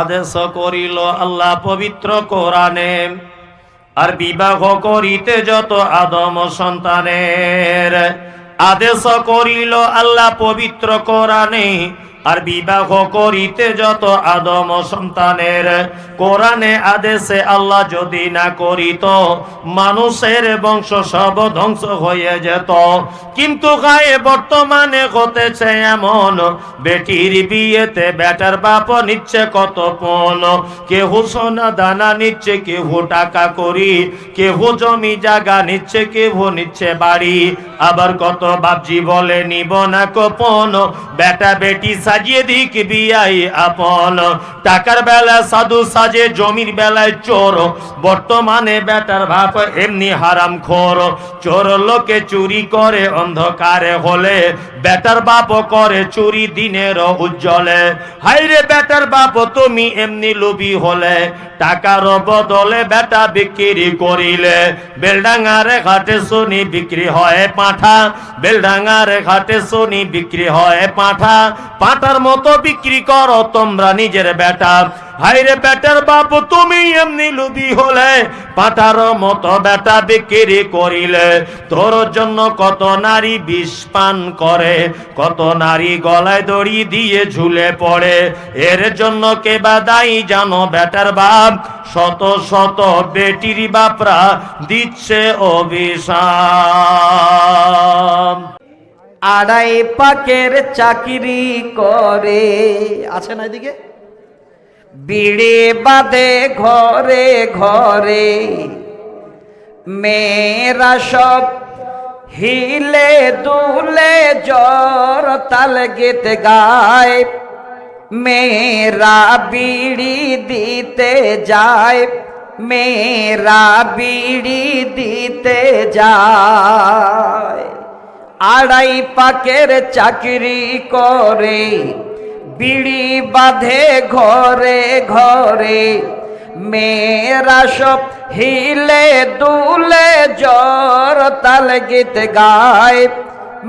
আদেশ করিল আল্লাহ পবিত্র কোরআনে, আর বিবাহ করিতে যত আদম সন্তানের, আদেশ করিল আল্লাহ পবিত্র কোরআনে আর বিবাহ করিতে যত আদম সন্তানের, কোরআনে আদেশে আল্লাহ যদি না করিত, মানুষের বংশ সব ধ্বংস হয়ে যেত। কিন্তু গায়ে বর্তমানে হতেছে এমন, বেটির বিয়েতে বেটার বাপ নিচ্ছে কত পণ। কেহু সোনা দানা নিচ্ছে, কেহু টাকা করি কেহু জমি জায়গা নিচ্ছে, কেহু নিচ্ছে বাড়ি। আবার কত বাপজি বলে, নিব না কোপন। বেটা বেটি সাজিয়ে দিক বিয়াই আপন। টাকার বেলা সাধু সাজে, জমির বেলায় চোর। বর্তমানে বেটার বাপ এমনি হারাম খোর। চোর লোকে চুরি করে, অন্ধকারে হলে। বেটার বাপ করে চুরি দিনের উজ্জ্বলে। হাইরে বেটার বাপ, তুমি এমনি লোভী হলে। টাকার বদলে বেটা বিক্রি করিলে। বেলডাঙ্গারে ঘাটে শুনি বিক্রি হয় পাঠা। বেলডাঙ্গারে ঘাটে শুনি বিক্রি হয় পাঠা পাঠার মতো বিক্রি করো তোমরা নিজের বেটা। হাইরে বেটার বাপ, তুমি এমনি লুবি হলে পাঠার মতো বেটা বিক্রি করিলে। তোর জন্য কত নারী বিষ পান করে, কত নারী গলায় দড়ি দিয়ে ঝুলে পড়ে। এর জন্য কে বা দায়ী জানো বেটার বাপ? শত শত বেটির বাপরা দিচ্ছে অভিশাপ। আড়াই পাকের চাকরি করে। আছে না এদিকে? বিড়ে বাঁধে ঘরে ঘরে, মেয়েরা সব হিলে দুলে জ্বর তাল গীত গায়। মেয়েরা বিড়ি দিতে যায়, মেয়েরা বিড়ি দিতে যায়। আড়াই পাকের চাকরি করে, বিড়ি বাঁধে ঘরে ঘরে। মেয়েরা সব হিলে দুলে জ্বর তাল গীত গায়।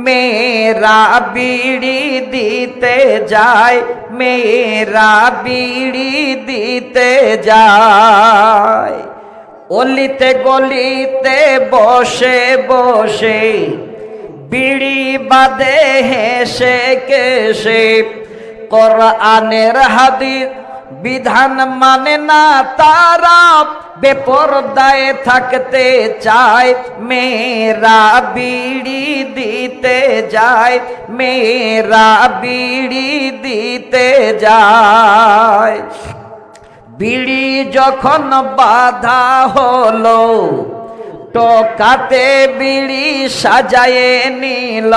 মেয়েরা বিড়ি দিতে যায়, মেয়েরা বিড়ি দিতে যায়। অলিতে গলিতে বসে বসে বিড়ি বাদে হেসে কেসে। কোরআনের হাদিস বিধান মানে না তারা, বেপরদায় থাকতে চায়। মেয়েরা বিড়ি দিতে যায়, মেয়েরা বিড়ি দিতে যায়। বিড়ি যখন বাধা হলো টোকাতে বিড়ি সাজায়ে নিল।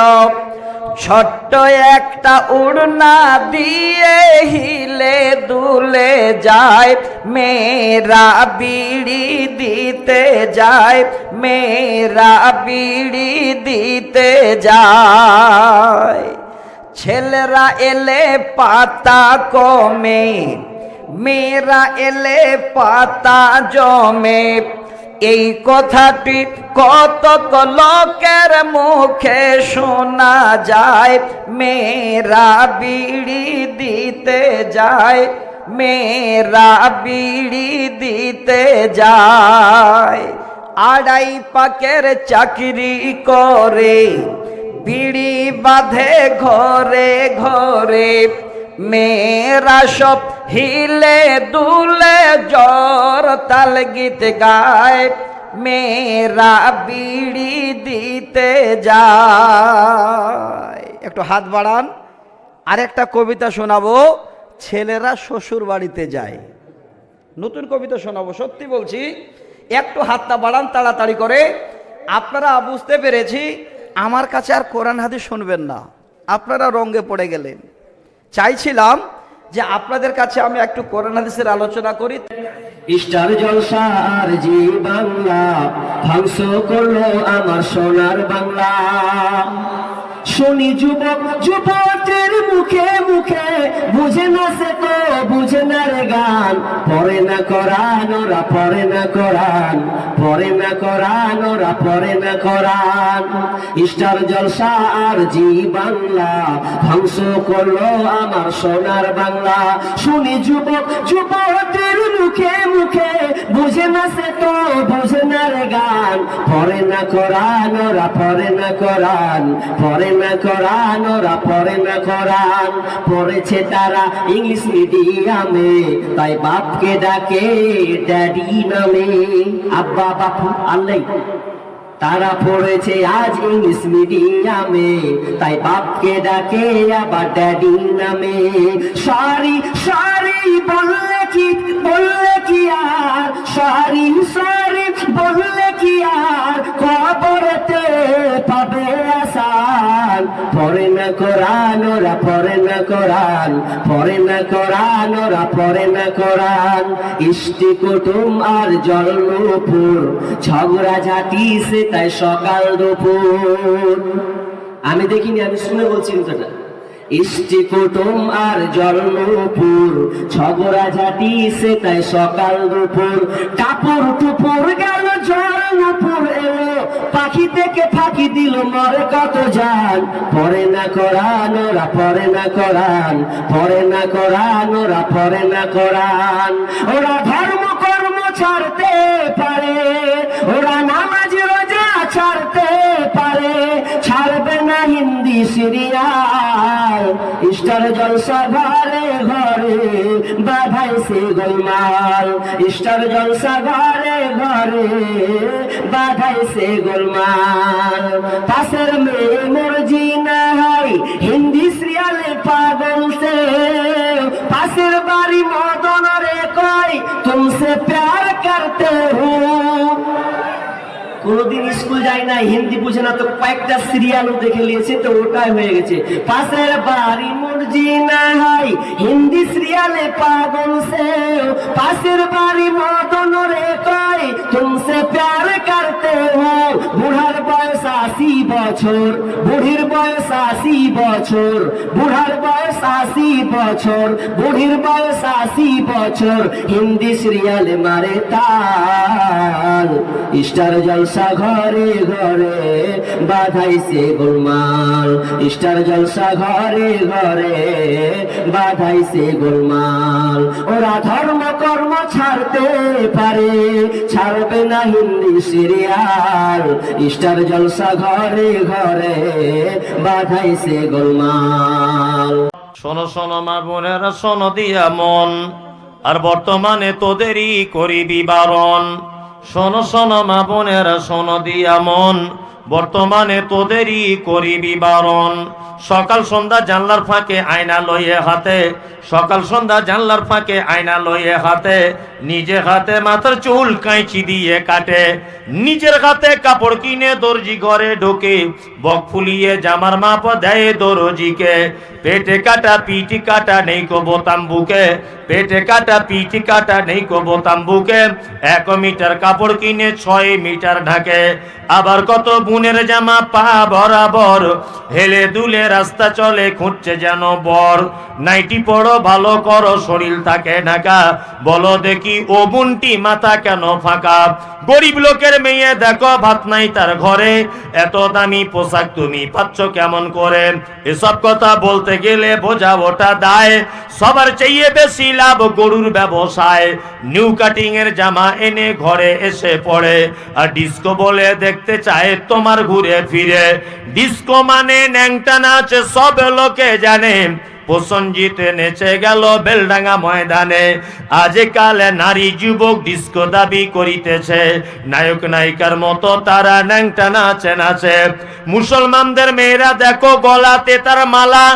ছোট্ট একটা উড়না দিয়ে হিলে দুলে যায়। মেয়েরা বিড়ি দিতে যায়, মেয়েরা বিড়ি দিতে যায়। ছেলেরা এলে পাতা কমে, মেয়েরা এলে পাতা জমে। এই কথাটি কত লোকের মুখে শোনা যায়। মেয়েরা বিড়ি দিতে যায়, মেয়েরা বিড়ি দিতে যায়। আড়াই পাকের চাকরি করে, বিড়ি বাঁধে ঘরে ঘরে। মেয়েরা সব হিলে দুলে জ্বর তাল গীত গায়, মেয়েরা বিড়ি দিতে যায়। একটু হাত বাড়ান, আরেকটা কবিতা শোনাবো, ছেলেরা শ্বশুর বাড়িতে যায়। নতুন কবিতা শোনাবো, সত্যি বলছি, একটু হাতটা বাড়ান, তাড়াতাড়ি করে। আপনারা বুঝতে পেরেছি, আমার কাছে আর কোরআন হাদিস শুনবেন না। আপনারা রঙ্গে পড়ে গেলেন। চাইছিলাম যে আপনাদের কাছে আমি একটু করোনা দেশের আলোচনা করি। স্টার জলসার জি বাংলা, ধ্বংস করল আমার সোনার বাংলা। শুনি যুবক যুবকের মুখে মুখে, বুঝে না সে তো, বুঝে না রে গান। পরে না করান, ওরা পরে না করান। পরে না করান, ওরা পরে না করান। স্টার জলসা আর জি বাংলা, ধ্বংস করল আমার সোনার বাংলা। শুনি যুবক যুবকের মুখে মুখে, বুঝে না সে তো, বুঝে না রে গান। পরে না করান, ওরা পরে না করান। পরে না করান ওরা পরে না করান পড়েছে তারা ইংলিশ মিডিয়ামে, তাই বাপকে ডাকে ড্যাডি নামে। আব্বা, বাপু আল্লাহ তারা পড়েছে আজ ইংলিশ মিডিয়ামে, তাই বাপকে ডাকে আবার ড্যাডি নামে। সরি সরি, বললে কি বললে কি আর? Sorry sorry. পরে না কোরআন, ওরা পরে না কোরআন। পরে না কোরআন, ওরা পরে না কোরআন। ইষ্টি কুটুম আর ঝগড়া ঝাঁটি সে তাই সকাল দুপুর। আমি দেখিনি, আমি শুনে বলছি কথাটা। ইষ্টি কুটুম আর জলপুর ঝগড়া ঝাঁটি সে তাই সকাল দুপুর। টাপুর টুপুর গেল জলপুর এলো। পাখি থেকে ফাঁকি দিল, মরে কত জান। পরে না করান, ওরা পরে না করান। পরে না করান, ওরা পরে না করান। ওরা ধর্ম কর্ম ছাড়তে পারে, ওরা নামাজ হিন্দি সিরিয়াল স্টার জলসা ঘরে ঘরে বাধাই সে গোলমাল। স্টার জলসা ঘরে ঘরে বাধাই সে গোলমাল। পাশের মেয়ে মর্জি না হয় হিন্দি সিরিয়ালে পাগল সে। পাশের বাড়ি মদন রে কয়, তুমসে প্যার করতে হুঁ। কোনদিন স্কুল যায় না, হিন্দি বুঝে না, তো কয়েকটা সিরিয়ালও দেখে নিয়েছে, তো ওটাই হয়ে গেছে। পাশের বাড়ি মুরজি না হয় হিন্দি সিরিয়ালে পাগল সে পাশের বাড়ি মদন রে কয়, তুমসে প্যার করতে হো বুড়ার বয়স আশি বছর, বুড়ির বয়স আশি বছর, বুড়ার বয়স আশি বছর, বুড়ির বয়স আশি বছর, হিন্দি সিরিয়ালে মারে তাল স্টার জলসা ঘরে ঘরে বাধাইছে গোলমাল। স্টার জলসা ঘরে ঘরে বাধাইছে গোলমাল। ওরা ধর্ম কর্ম ছাড়তে পারে, ছাড়বে না হিন্দি সিরিয়াল। স্টার জলসা ঘরে ঘরে বাধাইছে গোলমাল। শোনো শোনো মা বোনেরা, শোনো দিয়া মন। আর বর্তমানে তোদেরই করিবি বারণ শোনো শোনো মা বোনেরা শোনো দিয়া মন। বর্তমানে তোদেরই করিবি বারণ সকাল সন্ধ্যা জানলার ফাঁকে আয়না লইয়ে হাতে, সকাল সন্ধ্যা জানলার ফাঁকে আয়না লইয়ে হাতে নিজে হাতে মাথার চুল কাঁচি দিয়ে কাটে, নিজের হাতে কাপড় কিনে দর্জি ঘরে ঢোকে, বক ফুলিয়ে জামার মাপ দেয় দর্জিকে, পেটে কাটা পিটি কাটা নেই কো বোতাম বুকে, পেটে কাটা পিটি কাটা নেই কো বোতাম বুকে, এক মিটার কাপড় কিনে ছয় মিটার ঢাকে, আবার কত বুনের জামা পা বরাবর হেলে দুলে রাস্তা চলে, খুঁজছে যেন বর। নাইটি পড়ো ভালো করো, শরীর থাকে ঢাকা। বলো দেখি, ও বুনটি মাথা কেন ফাঁকা? গরিব লোকের মেয়ে, দেখো, ভাত নাই তার ঘরে। এত দামি পোশাক তুমি পাচ্ছ কেমন করে? এসব কথা বলতে গেলে বোঝা ওটা দায়। সবার চেয়ে বেশি লাভ গরুর ব্যবসায়। নিউ কাটিং এর জামা এনে ঘরে এসে পড়ে। আর ডিস্কো বলে দেখতে চায় তোমার ঘুরে ফিরে। ডিস্কো মানে ন্যাংটা নাচ সব লোকে জানে। প্রসঞ্জিত নেচে গেল বেলডাঙ্গা ময়দানে। আজকাল নারী যুবক ডিস্কো দাবি করিতেছে। নায়ক, নায়িকার মতো তারা ন্যাংটা নাচে নাচে। মুসলমানদের মেয়েরা দেখো গলাতে তার মালা।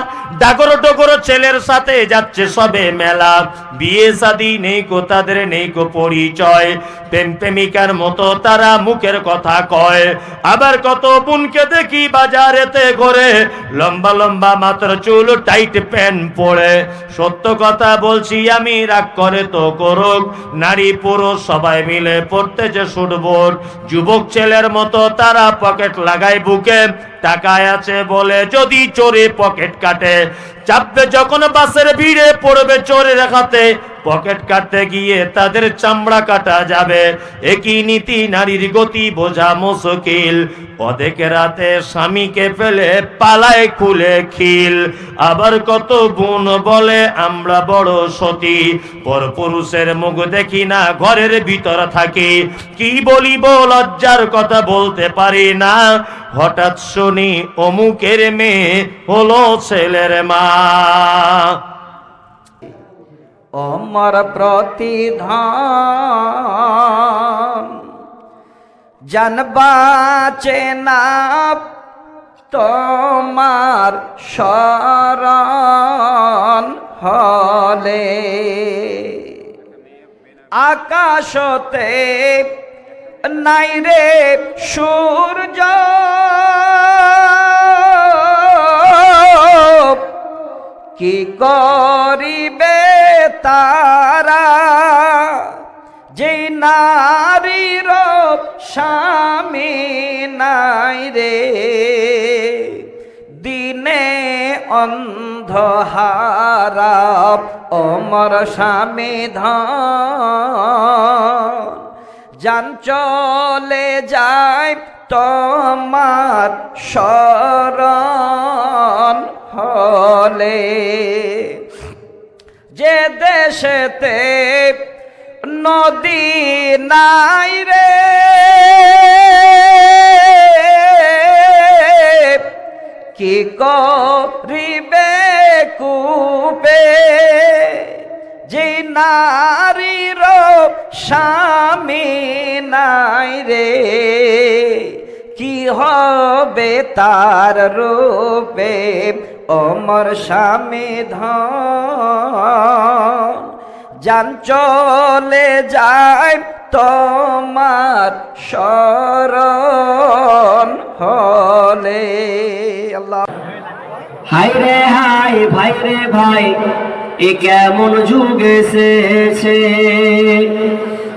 ডাগর ডগর ছেলের সাথে যাচ্ছে সবে মেলা। বিয়ে শাদি নেই কো তাদের, নেই কো পরিচয়। প্রেম প্রেমিকার মতো তারা মুখের কথা কয়। আবার কত বোনকে দেখি বাজারেতে ঘরে। লম্বা লম্বা মাত্র চুল টাইট প্যান্ট পরে সত্য কথা বলছি আমি, রাগ করে তো করুক। নারী পুরুষ সবাই মিলে পড়তেছে সুটবোর যুবক ছেলের মতো তারা পকেট লাগায় বুকে। টাকায় আছে বলে যদি চোরে পকেট কাটে। চাপবে যখন বাসের ভিড়ে পড়বে চোরে রাখাতে পকেট কাটতে গিয়ে তাদের চামড়া কাটা যাবে। একই নীতি নারীর গতি বোঝা মুশকিল। অধেক রাতে স্বামীকে ফেলে পালায় খুলে খিল। আবার কত গুণ বলে, আমরা বড় সতী। পর পুরুষের মুখ দেখি না, ঘরের ভিতর থাকি। কি বলিব, লজ্জার কথা বলতে পারি না। হঠাৎ শুনি, অমুকের মেয়ে হলো ছেলের মা। অমর প্রতিধান। জানবাচে না তোমার শরণ হলে। আকাশতে নাই রে সূর্য। কি করিবে তারা যে নারীর স্বামী নাই রে, দিনে অন্ধহারা অমর স্বামী ধান। যান চলে যায় তোমার শরণ হলে। যে দেশেতে নদী নাই রে, কি করিবে কুবে যে নারীর স্বামী নাই রে, কি হবে তার রূপে? অমর স্বামী ধন। চলে যায় তোমার শরণ হলে। হাই রে হাই ভাই রে ভাই, এ কেমন যুগ এসেছে?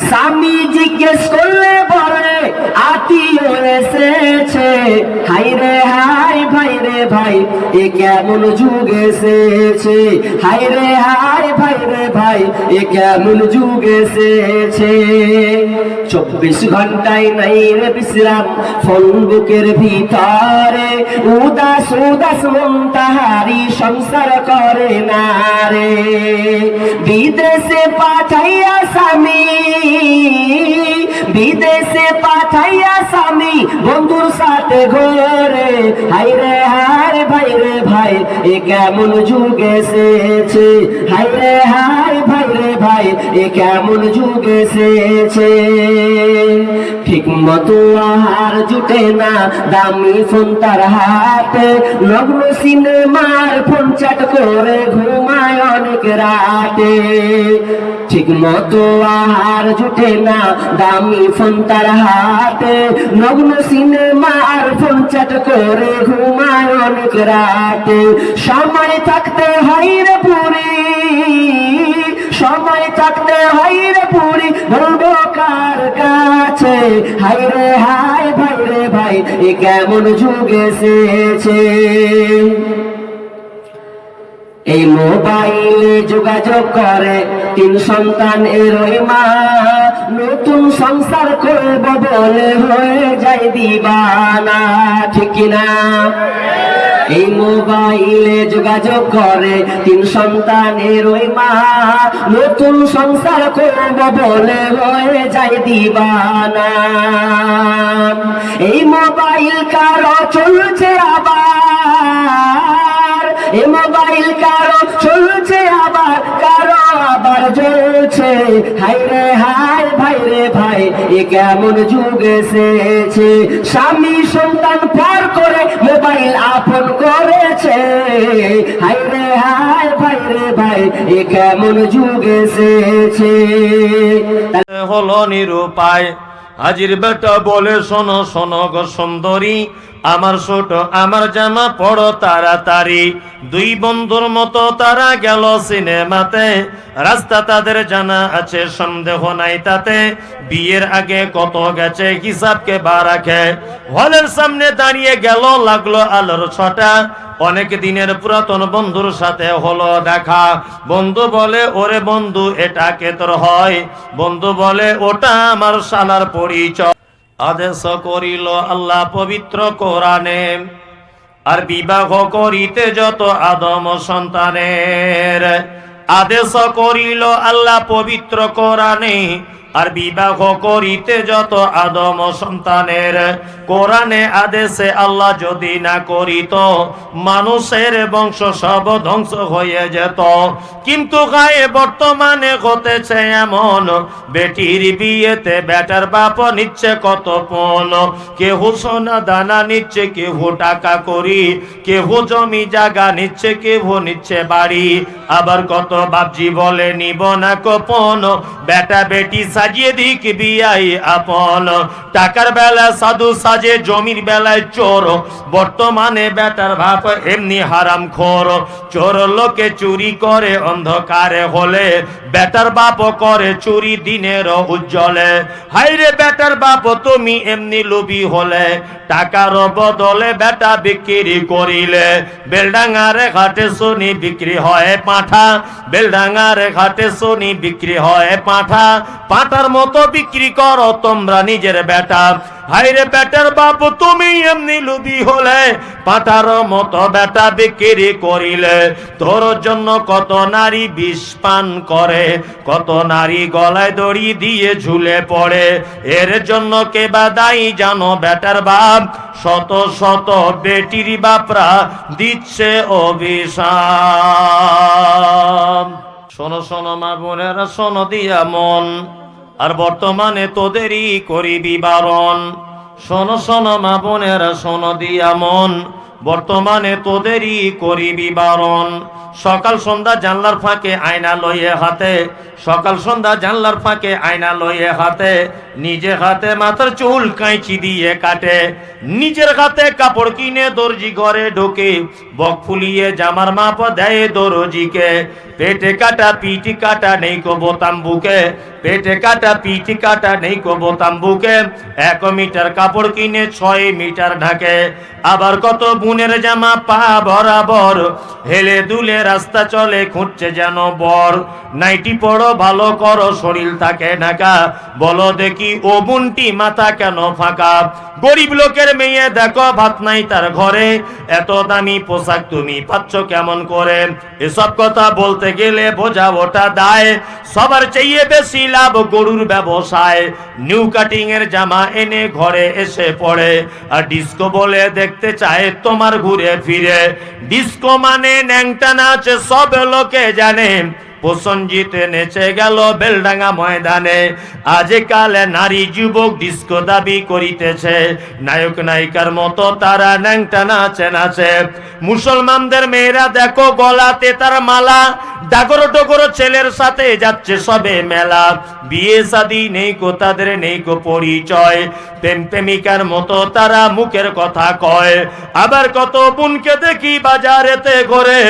স্বামী জিজ্ঞেস করলে বলে আত্মীয় এসেছে হাই রে হাই ভাই রে ভাই, এ কেমন যুগ এসেছে? হাই রে হাই ভাই রে ভাই, এ কেমন যুগ এসেছে? চব্বিশ ঘন্টায় নাই রে বিশ্রাম ফোন বুকের ভিতরে, উদাস উদাস মন তাহারি সংসার করে না রে। বিদেশে পাঠাইয়া স্বামী বিদেশে পাঠাইয়া স্বামী বন্ধুর সাথে ঘরে। হাই রে হাই ভাই রে ভাই, এ কেমন যুগ এসেছে? হাই রে হাই ভাই রে ভাই, এ কেমন যুগ এসেছে? ঠিক মতো আহার জুটে না দামি ফোন তার হাতে। নগ্ন সিনেমার ফোন চাট করে ঘুমায় অনেক রাতে। ঠিক মতো আহার জুটে না, দামি ফোন তার হাতে। নগ্ন সিনেমার ফোন চাট করে ঘুমায় অনেক রাতে। সময় থাকতে হয় রে পুরী, সময় থাকতে হয় রে পুরী কার কাছে? হাই রে হাই ভাই রে, ভাই, এ কেমন যুগ এসেছে? এই মোবাইলে যোগাযোগ করে। তিন সন্তান এরই মা, নতুন সংসার করব বলে হয়ে যায় দিবানা, ঠিক না? এই মোবাইলে যোগাযোগ করে। তিন সন্তানের ওই মা, নতুন সংসার করব বলে হয়ে যায় দিবানা। এই মোবাইল কারও চলছে আবার কারও, চলছে জ্বলছে। হাই রে হাই ভাই রে, ভাই, এ কেমন যুগ এসেছে। স্বামী সন্তান পার করে মোবাইল আপন করেছে। হাই রে হাই ভাই রে, ভাই, এ কেমন যুগ এসেছে। হলো নিরুপায়। হাজির বেটা বলে, শোনো শোনো গো সুন্দরী আমার ছোট, আমার জামা পড়ো তাড়াতাড়ি। দুই বন্ধুর মতো তারা গেল সিনেমাতে। রাস্তা তাদের জানা আছে, সন্দেহ নাই তাতে। বিয়ের আগে কত গেছে, হিসাবকে বা রাখে। হলের সামনে দাঁড়িয়ে গেল, লাগল আলোর ছটা। অনেক দিনের পুরাতন বন্ধুর সাথে হলো দেখা। বন্ধু বলে, ওরে বন্ধু, এটা কে তোর হয়? বন্ধু বলে, ওটা আমার শালার পরিচয়। আদেশ করিল আল্লাহ পবিত্র কোরআনে, আর বিবাহ করিতে যত আদম সন্তানের, আদেশ করিল আল্লাহ পবিত্র কোরআনে আর বিবাহ করিতে যত আদম সন্তানের, কোরআনে আদেশে আল্লাহ যদি না করিত, মানুষের বংশ সব ধ্বংস হয়ে যেত। কিন্তু গায়ে বর্তমানে হতেছে এমন, বেটির বিয়েতে বেটার বাপ নিচ্ছে কত পণ কেহু সোনা দানা নিচ্ছে, কেহু টাকা করি, কেহু জমি জায়গা নিচ্ছে, কেহু নিচ্ছে বাড়ি। আবার কত বাপজি বলে, নিব না কোপন, বেটা বেটি সাজিয়ে দিক বিয়াই আপন। টাকার বেলা সাধু সাজে, জমির বেলায় চোর। বর্তমানে বেটার বাপ এমনি হারাম খোর। চোর লোকে চুরি করে, অন্ধকারে হলে বেটার বাপ করে চুরি দিনের উজ্জ্বলে। হাইরে বেটার বাপ, তুমি এমনি লোভী হলে। টাকার বদলে বেটা বিক্রি করিলে। বেলডাঙ্গার ঘাটে শুনি বিক্রি হয় পাঠা। বেলডাঙ্গার ঘাটে শুনি বিক্রি হয় পাঠা পাঠার মতো বিক্রি করো তোমরা নিজের বেটা। হাইরে বেটার বাপ, তুমি এমনি লুবি হলে পাঠার মতো বেটা বিক্রি করিলে। তোর জন্য কত নারী বিষ পান করে, কত নারী গলায় দড়ি দিয়ে ঝুলে পড়ে। এর জন্য কে বা দায়ী জানো বেটার বাপ? শত শত বেটির বাপরা দিচ্ছে অভিশাপ। শোনো শোনো মা বোনেরা, শোনো দিয়া মন। আর বর্তমানে তোদেরই করিবি বারণ শোনো শোনো মা বোনেরা, শোনো দিয়া মন। বর্তমানে তোদেরই করিবি বারণ সকাল সন্ধ্যা জানলার ফাঁকে আয়না লইয়ে হাতে সকাল সন্ধ্যা জানলার ফাঁকে আয়না লইয়ে হাতে, নিজে হাতে মাথার চুল কাঁচি দিয়ে কাটে। নিজের হাতে কাপড় কিনে দর্জি ঘরে ঢোকে, বক ফুলিয়ে জামার মাপ দেয় দর্জিকে। পেটে কাটা পিটি কাটা নেই কো বোতাম বুকে পেটে কাটা পিটি কাটা নেই কো বোতাম বুকে এক মিটার কাপড় কিনে ছয় মিটার ঢাকে। আবার কত বুনের জামা পা বরাবর, হেলে দুলে রাস্তা চলে খুঁজছে যেন বর। নাইটি পড়ো ভালো করো, শরীর থাকে ঢাকা। বলো দেখি, ও বুনটি মাথা কেন ফাঁকা? গরিব লোকের মেয়ে, দেখো, ভাত নাই তার ঘরে। এত দামি পোশাক তুমি পাচ্ছ কেমন করে? এসব কথা বলতে গেলে বোঝা ওটা দায়। সবার চেয়ে বেশি লাভ গরুর ব্যবসায়। নিউ কাটিং এর জামা এনে ঘরে এসে পড়ে। আর ডিস্কো বলে দেখতে চায় তোমার ঘুরে ফিরে। ডিস্কো মানে ন্যাংটা নাচ, সব লোকে জানে। প্রসঞ্জিতে নেচে গেল বেলডাঙ্গা ময়দানে। আজকাল নারী যুবক ডিস্কো দাবি করিতেছে। নায়ক নায়িকার মতো তারা ন্যাংটা নাচে নাচে। মুসলমানদের মেয়েরা দেখো গলাতে তার মালা। ডাগর ডগর ছেলের সাথে যাচ্ছে সবে মেলা। বিয়ে শাদি নেই কো তাদের, নেই কো পরিচয়। প্রেম প্রেমিকার মতো তারা মুখের কথা কয়। আবার কত বোনকে দেখি বাজারেতে ঘরে।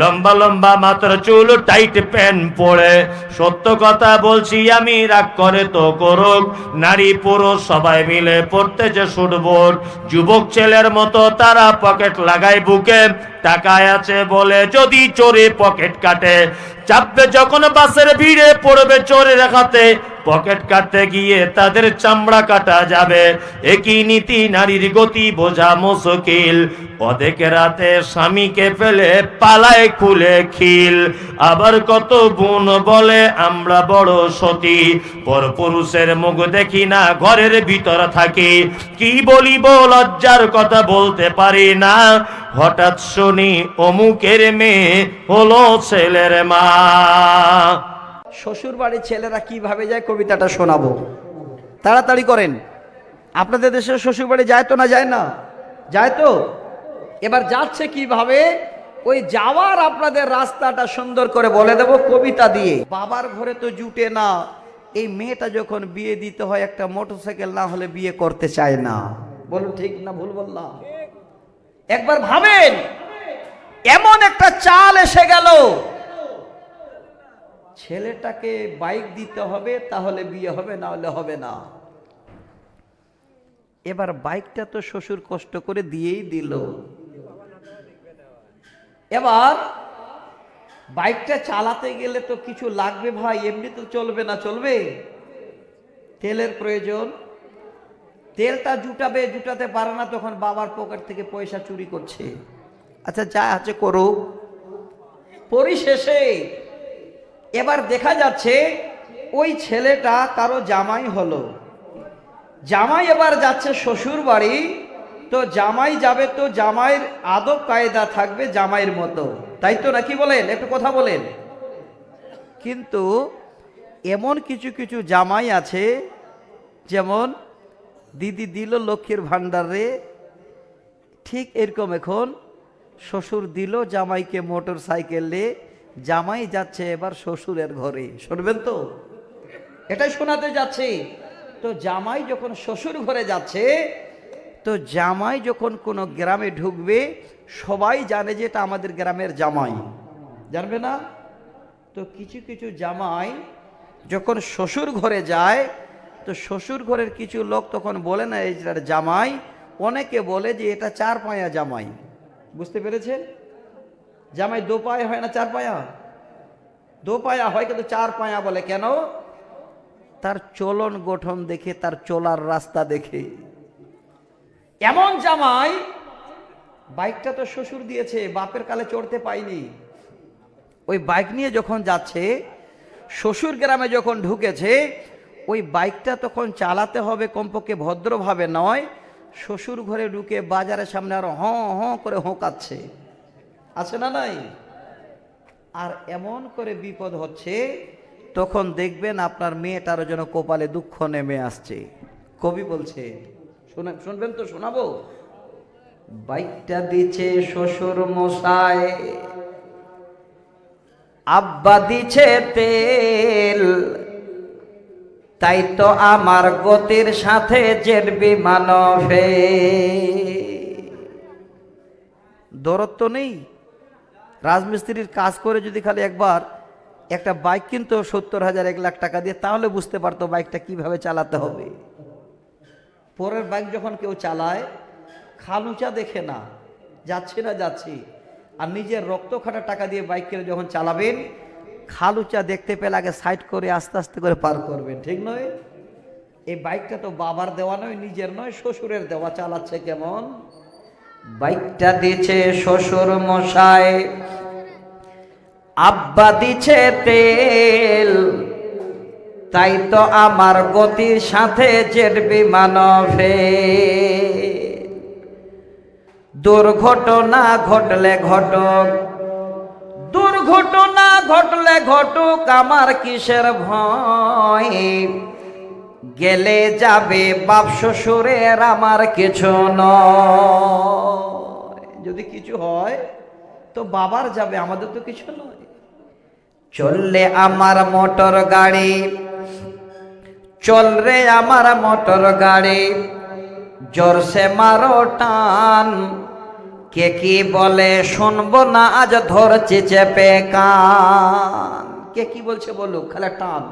লম্বা লম্বা মাত্র চুল, টাইট প্যান্ট পরে। সত্য কথা বলছি, আমি রাগ করে তো করুক। নারী পুরুষ সবাই মিলে পড়তেছে সুটবোর্ড যুবক ছেলের মতো তারা পকেট লাগায় বুকে। টাকায় আছে বলে যদি চোরে পকেট কাটে চাপবে যখন বাসের ভিড়ে পড়বে চোরের হাতে, পকেট কাটতে গিয়ে তাদের চামড়া কাটা যাবে। একই নীতি নারীর গতি বোঝা মুশকিল। অধেক রাতে স্বামীকে ফেলে পালায় খুলে খিল। আবার কত বোন বলে আমরা বড় সতী। পর পুরুষের মুখ দেখি না, ঘরের ভিতর থাকি। কি বলিব, লজ্জার কথা বলতে পারি না। হঠাৎ শুনি অমুকের মেয়ে হলো ছেলের মা। শ্বশুর বাড়ির ছেলেরা কীভাবে যায় কবিতাটা শোনাবো? তাড়াতাড়ি করেন। আপনাদের দেশে শ্বশুর বাড়ি যায় তো না যায় না? যায় তো? এবার যাচ্ছে কীভাবে? ওই যাওয়ার আপনাদের রাস্তাটা সুন্দর করে বলে দেব কবিতা দিয়ে। বাবার ঘরে তো জুটে না। এই মেয়েটা যখন বিয়ে দিতে হয় একটা মোটরসাইকেল, না হলে বিয়ে করতে চায় না। বলুন, ঠিক না ভুল বললাম? একবার ভাবেন। এমন একটা চাল এসে গেল। ছেলেটাকে বাইক দিতে হবে, তাহলে বিয়ে হবে না হলে হবে না। এবার বাইকটা তো শ্বশুর কষ্ট করে দিয়েই দিল। এবার বাইকটা চালাতে গেলে তো কিছু লাগবে ভাই, এমনি তো চলবে না, চলবে। তেলের প্রয়োজন। তেলটা জুটাবে, জুটাতে পারে না, তখন বাবার পকেট থেকে পয়সা চুরি করছে। আচ্ছা যা আছে করুক। পরিশেষে এবার দেখা যাচ্ছে ওই ছেলেটা কারও জামাই হলো। জামাই এবার যাচ্ছে শ্বশুর বাড়ি। তো জামাই যাবে তো জামাইয়ের আদব কায়দা থাকবে জামাইয়ের মতো। তাই তো নাকি বলেন? একটু কথা বলেন। কিন্তু এমন কিছু কিছু জামাই আছে, যেমন দিদি দিল লক্ষ্মীর ভাণ্ডারে ঠিক এরকম এখন শ্বশুর দিল জামাইকে মোটর সাইকেলে জামাই যাচ্ছে এবার শ্বশুরের ঘরে। শুনবেন তো? এটাই শোনাতে যাচ্ছে। তো জামাই যখন শ্বশুর ঘরে যাচ্ছে, তো জামাই যখন কোনো গ্রামে ঢুকবে, সবাই জানে যে এটা আমাদের গ্রামের জামাই। জানবে না? তো কিছু কিছু জামাই যখন শ্বশুর ঘরে যায়, তো শ্বশুর ঘরের কিছু লোক তখন বলে না, এই জামাই। অনেকে বলে যে, এটা চার পায়া জামাই। বুঝতে পেরেছেন? জামাই দো পায়া হয় না চার পায়া? দো পায়া হয় কিন্তু চার পায়া বলে, কেন? তার চলন গঠন দেখে, তার চলার রাস্তা দেখে। এমন জামাই, বাইকটা তো শ্বশুর দিয়েছে, বাপের কালে চড়তে পাইনি। ওই বাইক নিয়ে যখন যাচ্ছে, শ্বশুর গ্রামে যখন ঢুকেছে, ওই বাইকটা তখন চালাতে হবে, কমপক্ষে ভদ্রভাবে নয়, শ্বশুর ঘরে ঢুকে বাজারের সামনে আরও হঁ হঁ করে হোঁকাচ্ছে। আছে না নাই? আর এমন করে বিপদ হচ্ছে, তখন দেখবেন আপনার মেয়েটারও যেন কপালে দুঃখ নেমে আসছে। কবি বলছে, শুনে, শুনবেন তো, শোনাবো? বাইকটা দিচ্ছে শ্বশুর মশায় আব্বা দিছে তেল, তাই তো আমার গতির সাথে জেট বিমান দরদ তো নেই? রাজমিস্ত্রির কাজ করে যদি খালি একবার একটা বাইক কিনতো সত্তর হাজার, এক লাখ টাকা দিয়ে, তাহলে বুঝতে পারতো বাইকটা কীভাবে চালাতে হবে। পরের বাইক যখন কেউ চালায়, খালুচা দেখে না, যাচ্ছি না যাচ্ছি। আর নিজের রক্ত খাটা টাকা দিয়ে বাইক কিনে যখন চালাবেন, খালুচা দেখতে পেলে আগে সাইড করে আস্তে আস্তে করে পার করবেন, ঠিক নয়? এই বাইকটা তো বাবার দেওয়া নয়, নিজের নয়, শ্বশুরের দেওয়া, চালাচ্ছে কেমন? বাইকটা দিয়েছে শ্বশুর মশাই। আব্বা দিছে তেল। তাই তো আমার গতির সাথে জেট বিমান দুর্ঘটনা ঘটলে ঘটক, দুর্ঘটনা ঘটলে ঘটুক, আমার কিসের ভয়? গেলে যাবে বাপ শ্বশুরের, আমার কিছু নয়। যদি কিছু হয়, তো বাবার যাবে, আমাদের তো কিছু নয়। চললে আমার মোটর গাড়ি। চল রে আমার মোটর গাড়ি। জোরসে মারো টান। কে কি বলে শুনব না, আজ ধরছি চেপে কান। কে কি বলছে বলুক খালে টান।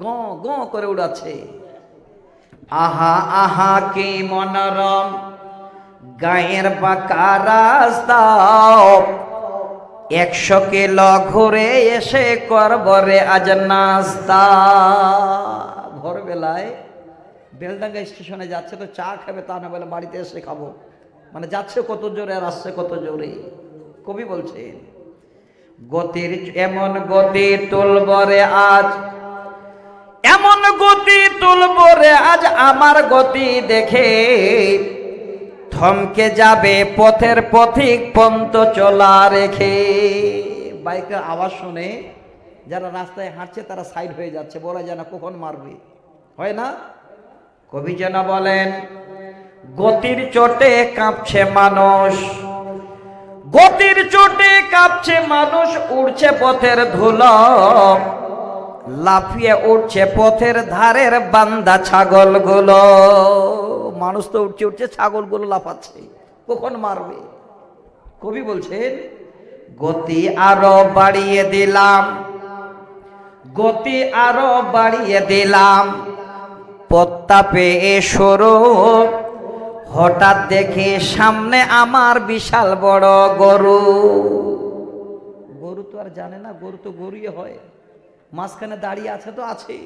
গ গ করে উড়াচ্ছে। আহা আহা, কি মনোরম। গায়ের বাঁকা রাস্তা। একশো কিলো ঘুরে এসে করবরে আজ নাস্তা। ভোরবেলায় বেলডাঙ্গা স্টেশনে যাচ্ছে তো চা খাবে তা না বলে বাড়িতে এসে খাব। মানে যাচ্ছে কত জোরে আর আসছে কত জোরে। কবি বলছেন, গতির এমন গতি তুলবরে আজ, এমন গতি তুলবরে আজ আমার গতি দেখে থমকে যাবে পথের পথিক পন্ত চলা রেখে। বাইকের আওয়াজ শুনে যারা রাস্তায় হাঁটছে তারা সাইড হয়ে যাচ্ছে, বলা যায় না কখন মারবে। হয় না? কবি যেন বলেন, গতির চোটে কাঁপছে মানুষ, গতির চোটে কাঁপছে মানুষ, উড়ছে পথের ধুলো লাফিয়ে উঠছে পথের ধারের বান্দা ছাগলগুলো। মানুষ তো উঠছে উঠছে, ছাগলগুলো লাফাচ্ছে। কখন মারবে? কবি বলছেন, গতি আরও বাড়িয়ে দিলাম, গতি আরও বাড়িয়ে দিলাম। পত্তা পেয়ে সরো হঠাৎ দেখে সামনে আমার বিশাল বড় গরু। গরু তো আর জানে না, গরু তো গরুই হয়। মাঝখানে দাঁড়িয়ে আছে তো আছে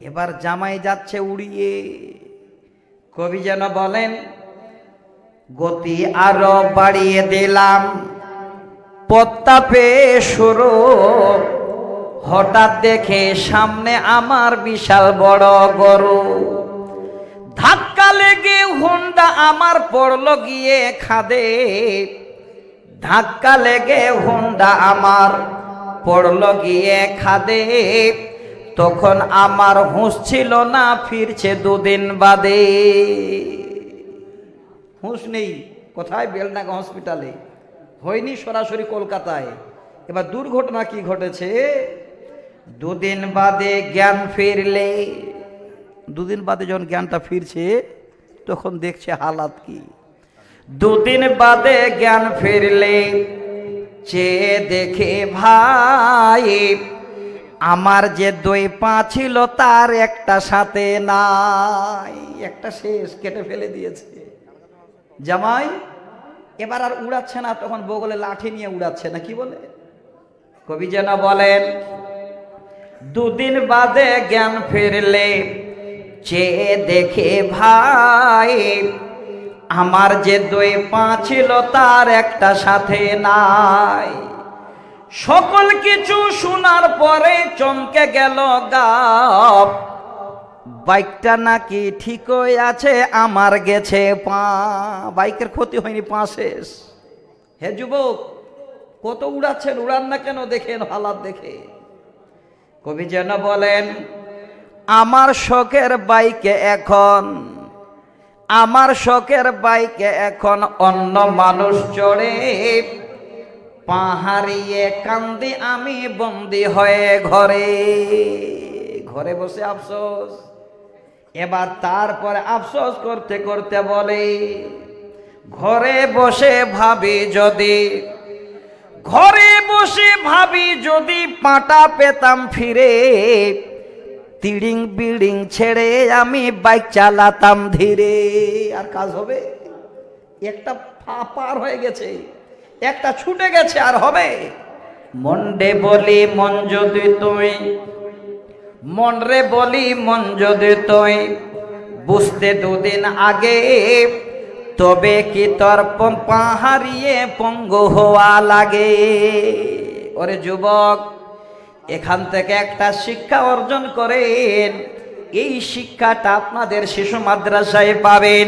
এবার জামাই যাচ্ছে উড়িয়ে। কবি যেন বলেন, গতি আরও বাড়িয়ে দিলাম। পত্তা পেয়ে শুরু। হঠাৎ দেখে সামনে আমার বিশাল বড় গরু। ধাক্কা লেগে হুন্ডা আমার পড়ল গিয়ে খাদে। ধাক্কা লেগে হুন্ডা আমার পড়ল গিয়ে খাদে। তখন আমার হুঁশ ছিল না, ফিরছে দুদিন বাদে। হুঁশ নেই, কোথায় বেলডাঙ্গা হসপিটালে? হয়নি সরাসরি কলকাতায়। এবার দুর্ঘটনা কি ঘটেছে? দুদিন বাদে জ্ঞান ফিরলে। দুদিন বাদে যখন জ্ঞানটা ফিরছে, তখন দেখছে হালাত কি। দুদিন বাদে জ্ঞান ফিরলে চেয়ে দেখে ভাই আমার যে দই পা ছিল তার একটা সাথে নাই। একটা শেষ কেটে ফেলে দিয়েছে। জামাই, এবার আর উড়াচ্ছে না, তখন বগলে লাঠি নিয়ে উড়াচ্ছে না, কি বলে? কবি যেন বলেন, দুদিন বাদে জ্ঞান ফিরলে চেয়ে দেখে ভাই, আমার যে দুই পা ছিল তার একটা সাথে নাই। সকল কিছু শোনার পরে চমকে গেল গাপ বাইকটা নাকি ঠিকই আছে, আমার গেছে পা। বাইকের ক্ষতি হয়নি পা শেষ। হে যুবক, কত উড়াচ্ছেন, উড়ান না কেন? দেখেন হালাত দেখে। কবি যেন বলেন, আমার শখের বাইকে এখন, আমার শখের বাইকে এখন অন্য মানুষ চড়ে পাহাড়িয়ে কান্দি আমি বন্দি হয়ে ঘরে। ঘরে বসে আফসোস। এবার তারপরে আফসোস করতে করতে বলে, ঘরে বসে ভাবি যদি, ঘরে বসে ভাবি যদি পাটা পেতাম ফিরে, তিড়িং বিড়িং ছেড়ে আমি বাইক চালাতাম ধীরে। আর কাজ হবে? একটা পার হয়ে গেছে। একটা ছুটে গেছে আর হবে। মন্ডে বলি, মন যদি তুই। মন রে বলি, মন যদি তুই। বুঝতে দুদিন আগে, তবে কি তোর পাহাড়িয়ে পঙ্গু হওয়া লাগে? ওরে যুবক, এখান থেকে একটা শিক্ষা অর্জন করেন। এই শিক্ষাটা আপনাদের শিশু মাদ্রাসায় পাবেন।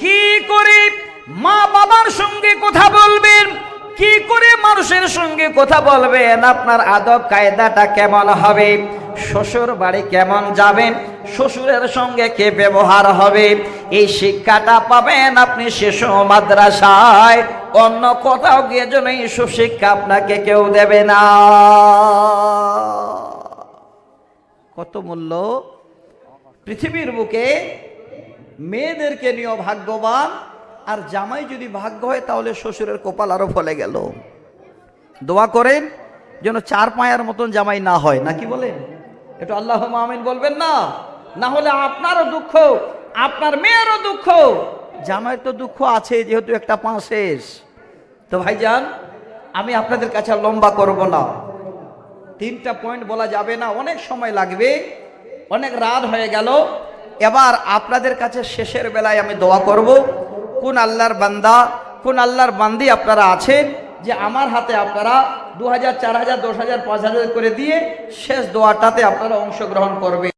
কি করে? মা বাবার সঙ্গে কথা বলবেন? কি করে মানুষের সঙ্গে কথা বলবেন? আপনার আদব কায়দাটা কেমন হবে? শ্বশুর বাড়ি কেমন যাবেন? শ্বশুরের সঙ্গে কে ব্যবহার হবে? এই শিক্ষাটা পাবেন আপনি শিশু মাদ্রাসায়। অন্য কোথাও গিয়ে যেন এই সুশিক্ষা আপনাকে কেউ দেবে না। কত মূল্য? পৃথিবীর বুকে মেয়েদেরকে নিয়েও ভাগ্যবান। আর জামাই যদি ভাগ্য হয়, তাহলে শ্বশুরের কপাল আরও ফলে গেল। দোয়া করেন যেন চার পায়ার মতন জামাই না হয় নাকি বলেন? একটু আল্লাহ আমিন বলবেন না? না হলে আপনারও দুঃখ, আপনার মেয়েরও দুঃখ। জামাইয়ের তো দুঃখ আছে, যেহেতু একটা পা শেষ। তো ভাইজান, আমি আপনাদের কাছে লম্বা করব না। তিনটা পয়েন্ট বলা যাবে না, অনেক সময় লাগবে, অনেক রাত হয়ে গেল। এবার আপনাদের কাছে শেষের বেলায় আমি দোয়া করব। কোন আল্লাহর বান্দা, কোন আল্লাহর বান্দি আপনারা আছেন যে আমার হাতে আপনারা দু হাজার চার হাজার দশ হাজার পাঁচ হাজার করে দিয়ে শেষ দোয়াটাতে আপনারা অংশগ্রহণ করবে